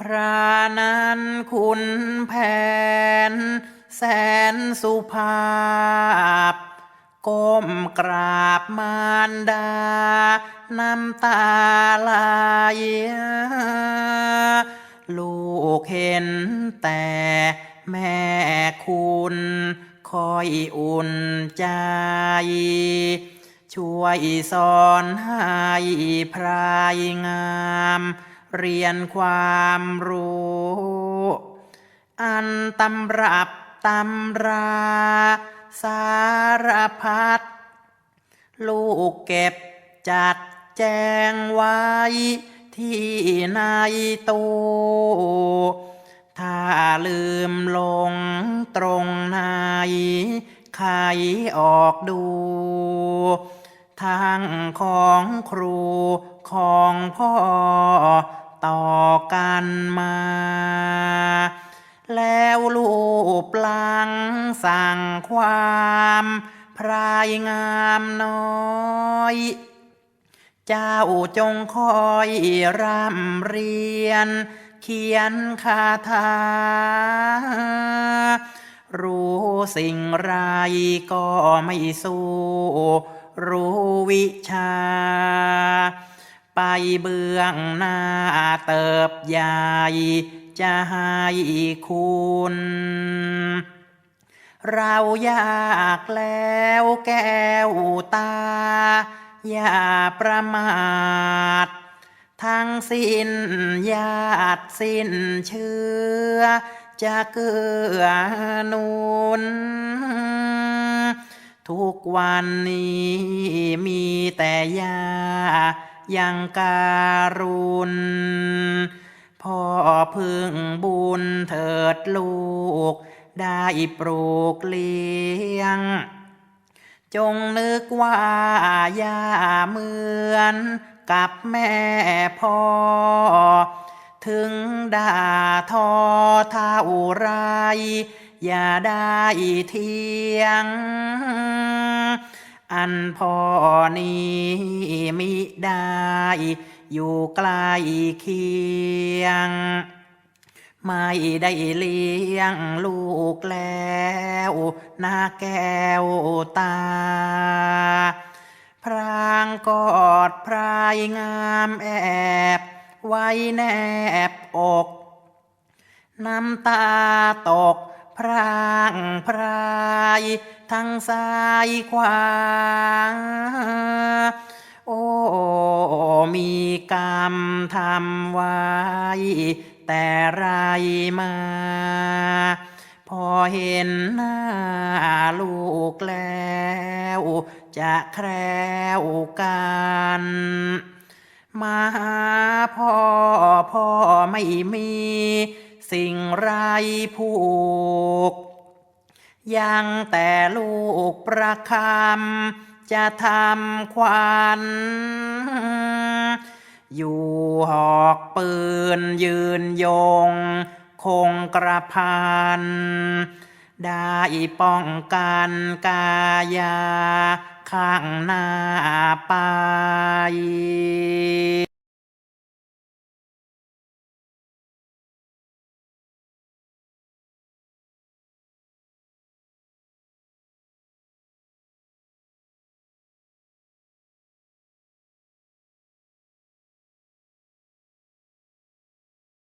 ครานั้นคุณแผน แสนสุภาพ ก้มกราบมารดา น้ำตาไหลลูกเห็นแต่แม่คุณคอยอุ่นใจ ช่วยสอนให้พรายงาม เรียนความรู้ อันตำรับตำรา สารพัดลูกเก็บจัดแจงไว้ ที่ในตู้ถ้าลืมลงตรงไหนใครออกดู ทั้งของครูของพ่อ ต่อกันมา แล้วลูกลังสั่งความพรายงามน้อย เจ้าจงคอยร่ำเรียน เขียนคาถารู้สิ่งไรก็ไม่สู้รู้วิชา ไปเบื้องหน้าเติบใหญ่จะให้คุณ เราอยากแล้วแก้วตา อย่าประมาท ทั้งสิ้นญาติสิ้นเชื่อจะเกื้อหนุนทุกวันนี้มีแต่ยา ยังการุณพ่อพึ่งบุญเถิดลูก ได้ปลูกเลี้ยง จงนึกว่าย่าเหมือนกับแม่พ่อ ถึงด่าทอเท่าไร อย่าได้เทียง อันพ่อนี้มิได้อยู่ใกล้เคียง ไม่ได้เลี้ยงลูกแล้วนาแก้วตา พรางกอดพรายงามแอบ ไว้แนบอก น้ำตาตก พรางพรายทั้งซ้ายขวา โอ้ มีกรรมทำไว้ แต่ไรมา พอเห็นหน้าลูกแล้ว จะแคล้วกันมาหาพ่อพ่อไม่มี สิ่งไรผูก ยังแต่ลูกประคำจะทำควันอยู่หอกปืนยืนยง คงกระพัน ได้ป้องกันกายา ข้างหน้าไป